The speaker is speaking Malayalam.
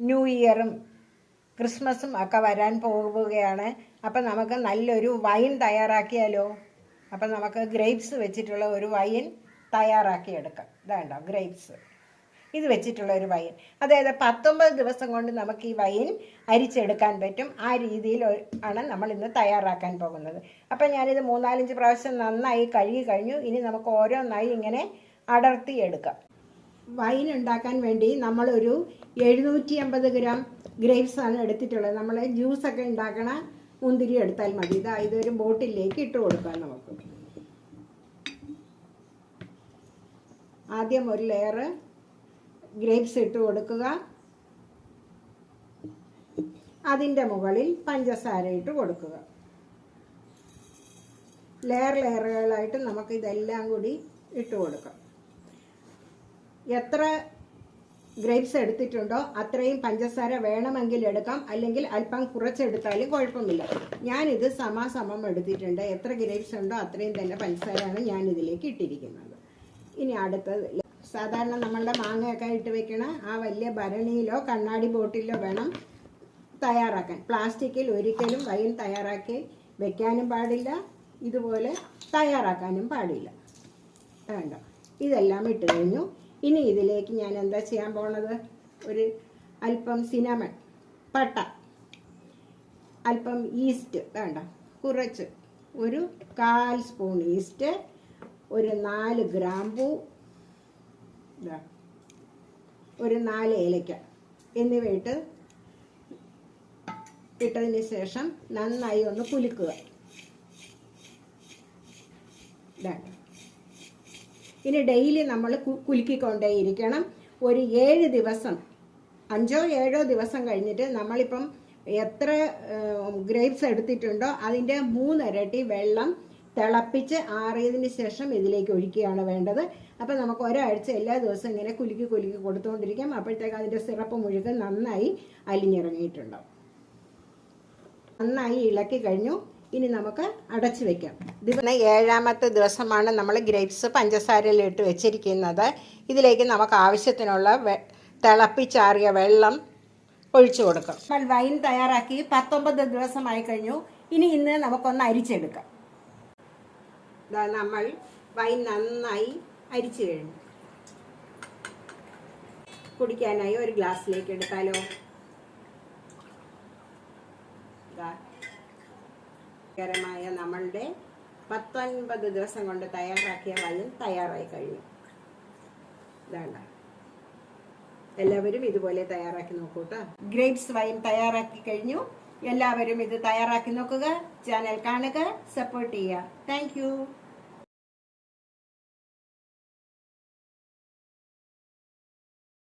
ന്യൂ ഇയറും ക്രിസ്മസും ഒക്കെ വരാൻ പോവുകയാണ് അപ്പം നമുക്ക് നല്ലൊരു വൈൻ തയ്യാറാക്കിയാലോ? അപ്പം നമുക്ക് ഗ്രേപ്സ് വെച്ചിട്ടുള്ള ഒരു വൈൻ തയ്യാറാക്കിയെടുക്കാം. ഇതാണ്ടോ ഗ്രേപ്സ് ഇത് വെച്ചിട്ടുള്ള ഒരു വൈൻ അതായത് പത്തൊമ്പത് ദിവസം കൊണ്ട് നമുക്ക് ഈ വൈൻ അരിച്ചെടുക്കാൻ പറ്റും. ആ രീതിയിൽ ആണ് നമ്മൾ ഇന്ന് തയ്യാറാക്കാൻ പോകുന്നത്. അപ്പം ഞാനിത് മൂന്നാലഞ്ച് പ്രാവശ്യം നന്നായി കഴുകി കഴിഞ്ഞു. ഇനി നമുക്ക് ഓരോന്നായി ഇങ്ങനെ അടർത്തി എടുക്കാം വൈൻ ഉണ്ടാക്കാൻ വേണ്ടി നമ്മളൊരു എഴുന്നൂറ്റി അമ്പത് ഗ്രാം ഗ്രേപ്സ് ആണ് എടുത്തിട്ടുള്ളത്. നമ്മൾ ജ്യൂസൊക്കെ ഉണ്ടാക്കണ മുന്തിരി എടുത്താൽ മതി. ഇതാ ഇതൊരു ബോട്ടിലേക്ക് ഇട്ട് കൊടുക്കാം നമുക്ക്. ആദ്യം ഒരു ലെയർ ഗ്രേപ്സ് ഇട്ട് കൊടുക്കുക. അതിന്റെ മുകളിൽ പഞ്ചസാര ഇട്ട് കൊടുക്കുക. ലെയർ ലെയറുകളായിട്ട് നമുക്ക് ഇതെല്ലാം കൂടി ഇട്ട് കൊടുക്കാം. എത്ര ഗ്രേപ്സ് എടുത്തിട്ടുണ്ടോ അത്രയും പഞ്ചസാര വേണമെങ്കിൽ എടുക്കാം. അല്ലെങ്കിൽ അല്പം കുറച്ചെടുത്താലും കുഴപ്പമില്ല. ഞാനിത് സമാസമം എടുത്തിട്ടുണ്ട്. എത്ര ഗ്രേപ്സ് ഉണ്ടോ അത്രയും തന്നെ പഞ്ചസാരയാണ് ഞാൻ ഇതിലേക്ക് ഇട്ടിരിക്കുന്നത്. ഇനി അടുത്തത്. സാധാരണ നമ്മളുടെ മാങ്ങയൊക്കെ ഇട്ട് വെക്കണ ആ വലിയ ഭരണിയിലോ കണ്ണാടി ബോട്ടിലോ വേണം തയ്യാറാക്കാൻ. പ്ലാസ്റ്റിക്കിൽ ഒരിക്കലും വൈൻ തയ്യാറാക്കി വെക്കാനും പാടില്ല. ഇതുപോലെ തയ്യാറാക്കാനും പാടില്ല. വേണ്ട ഇതെല്ലാം ഇട്ട് കഴിഞ്ഞു. ഇനി ഇതിലേക്ക് ഞാൻ എന്താ ചെയ്യാൻ പോണത്? ഒരു അല്പം സിനമൺ പട്ട അല്പം ഈസ്റ്റ് വേണ്ട കുറച്ച്. ഒരു കാൽ സ്പൂൺ ഈസ്റ്റ് ഒരു നാല് ഗ്രാമ്പൂ ഒരു നാല് ഏലക്ക എന്നിവയിട്ട് ഇട്ടതിന് ശേഷം നന്നായി ഒന്ന് കുലുക്കുക ഇതാണ് ഇനി ഡെയിലി നമ്മൾ കുലുക്കിക്കൊണ്ടേയിരിക്കണം. ഒരു ഏഴ് ദിവസം അഞ്ചോ ഏഴോ ദിവസം കഴിഞ്ഞിട്ട് നമ്മളിപ്പം എത്ര ഗ്രേപ്സ് എടുത്തിട്ടുണ്ടോ അതിന്റെ മൂന്നിരട്ടി വെള്ളം തിളപ്പിച്ച് ആറിയതിന് ശേഷം ഇതിലേക്ക് ഒഴിക്കുകയാണ് വേണ്ടത്. അപ്പോൾ നമുക്ക് ഒരാഴ്ച എല്ലാ ദിവസവും ഇങ്ങനെ കുലുക്കി കുലുക്കി കൊടുത്തുകൊണ്ടിരിക്കാം. അപ്പോഴത്തേക്ക് അതിന്റെ സിറപ്പ് മുഴുവൻ നന്നായി അലിഞ്ഞിറങ്ങിയിട്ടുണ്ടാവും. നന്നായി ഇളക്കി കഴിഞ്ഞു. ഇനി നമുക്ക് അടച്ചു വെക്കാം. ദിവസം ഏഴാമത്തെ ദിവസമാണ് നമ്മൾ ഗ്രേപ്സ് പഞ്ചസാരയിലിട്ട് വെച്ചിരിക്കുന്നത്. ഇതിലേക്ക് നമുക്ക് ആവശ്യത്തിനുള്ള വെ- തിളപ്പിച്ചാറിയ വെള്ളം ഒഴിച്ചു കൊടുക്കാം. നമ്മൾ വൈൻ തയ്യാറാക്കി പത്തൊമ്പത് ദിവസമായി കഴിഞ്ഞു. ഇനി ഇന്ന് നമുക്കൊന്ന് അരിച്ചെടുക്കാം. നമ്മൾ വൈൻ നന്നായി അരിച്ചു കഴിഞ്ഞു. കുടിക്കാനായി ഒരു ഗ്ലാസ്സിലേക്ക് എടുത്താലോ? കരമായ നമ്മളുടെ പത്തൊൻപത് ദിവസം കൊണ്ട് തയ്യാറാക്കിയ വയൽ തയ്യാറായി കഴിഞ്ഞു. ഇതാണ്ട. എല്ലാവരും ഇതുപോലെ തയ്യാറാക്കി നോക്കൂ ഗ്രേപ്സ് വൈൻ തയ്യാറാക്കി കഴിഞ്ഞു. എല്ലാവരും ഇത് തയ്യാറാക്കി നോക്കുക. ചാനൽ കാണുക. സപ്പോർട്ട് ചെയ്യുക. താങ്ക്